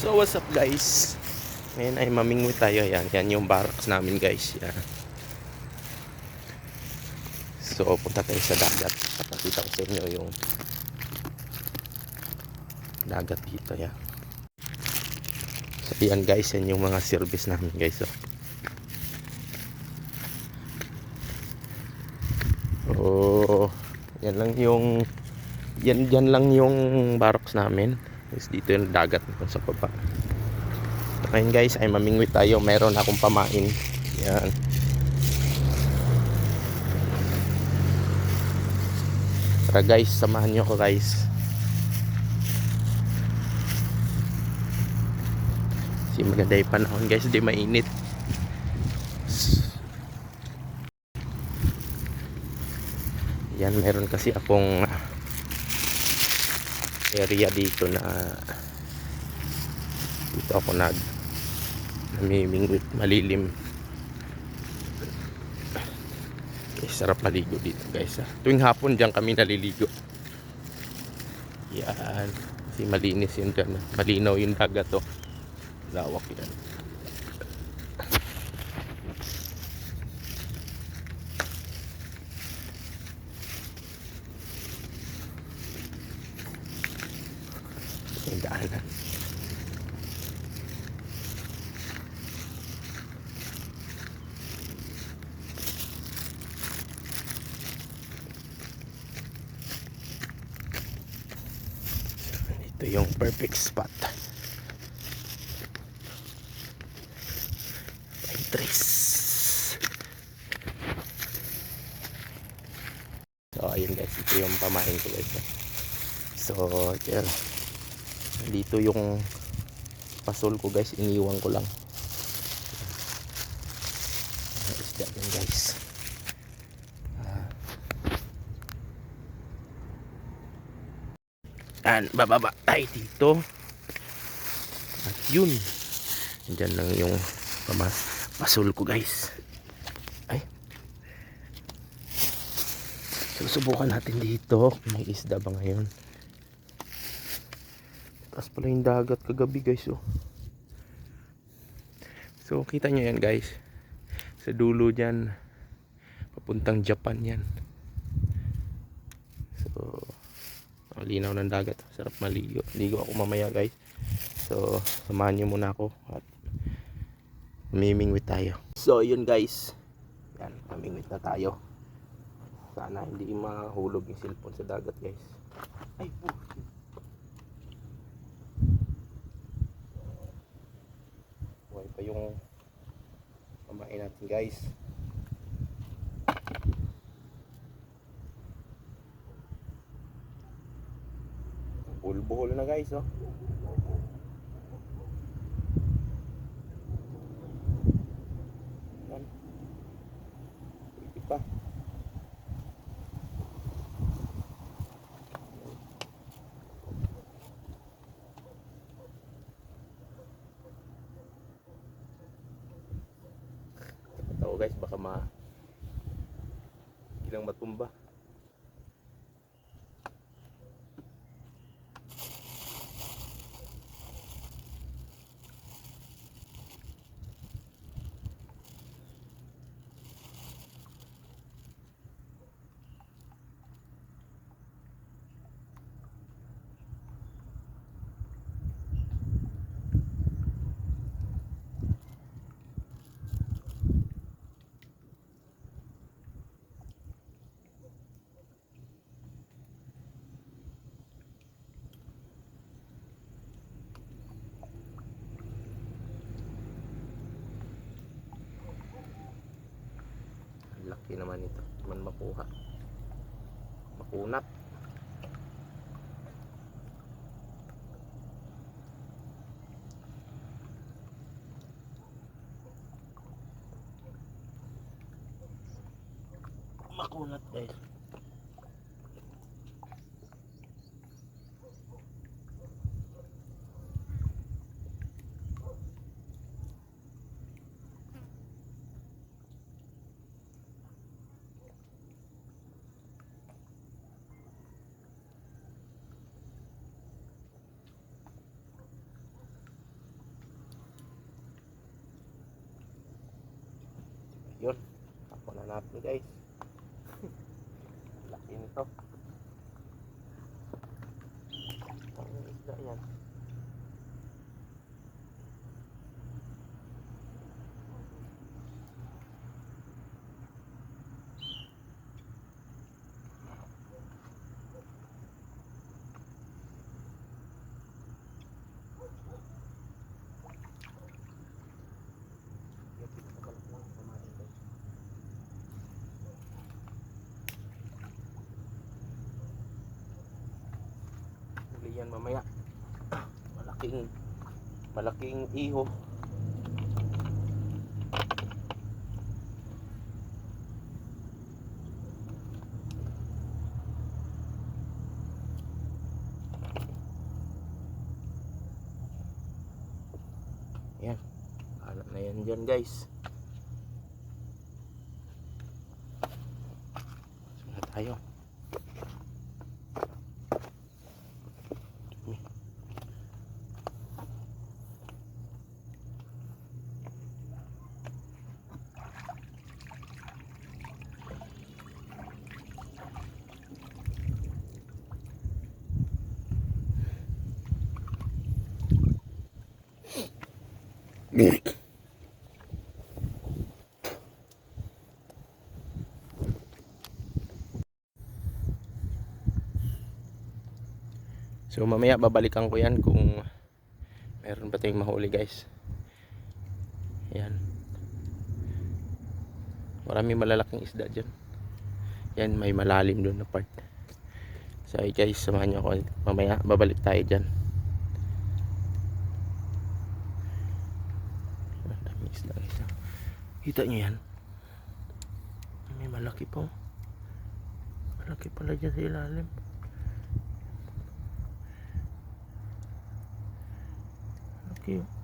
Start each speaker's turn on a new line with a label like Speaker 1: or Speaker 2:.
Speaker 1: So what's up guys? Ngayon ay mamingwi tayo. Yan, yan yung barracks namin guys. Yan. So punta tayo sa dagat. Papakita ko sa inyo yung dagat dito. Yan. So yan guys, yan yung mga service namin guys. Oh. Oh, yan lang yung yan yan lang yung barracks namin. Is dito yung dagat dun sa baba. Ngayon guys, ay mamingwi tayo. Meron akong pamain. Yan. Tara guys, samahan nyo ko guys. Kasi maganda yung panahon guys, di mainit. Yan, meron kasi akong area dito na dito ako nag namimingwit malilim. Eh, sarap maligo dito guys ha. tuwing hapon dyan kami naliligo. Yan. Kasi malinis yun dyan ah. malinaw yung dagat to lawak yan yung daanan ito yung perfect spot. Pinterest so ayun guys ito yung pamahin ko guys. So yan dito yung pasol ko guys iniwan ko lang isda yan guys. Yan, bababa tayo dito. At yun. Diyan lang yung pasol ko guys. Ay. Susubukan natin dito may isda ba ngayon. Taas pala yung dagat kagabi guys oh. So kita nyo yan guys. Sa dulo dyan. Papuntang Japan yan. So linaw ng dagat. Sarap maligo. Ligo ako mamaya guys. So, samahan nyo muna ako at mamimingwit tayo. So, yun guys. Yan, mamingwit na tayo. Sana hindi mahulog yung cellphone sa dagat guys. Ay, po. Pa yung pamain natin guys. Buhol-buhol na guys, oh. Ma ilang matumba. Laki naman ito. Man makuha. Makunat. Makunat guys. Yun. Ako na natin guys. Laki nito. Ang isda yan. Yan mamaya. Malaking malaking iho. Yan. Alam na guys. Saan tayo? So mamaya babalikan ko yan kung meron pa tayong mahuli guys. Yan. Marami malalaking isda dyan. Yan may malalim doon na part. So guys, samahan nyo ako. Mamaya babalik tayo dyan. Kita nyo yan? May malaki po. Malaki pala dyan sa ilalim. Laki oh.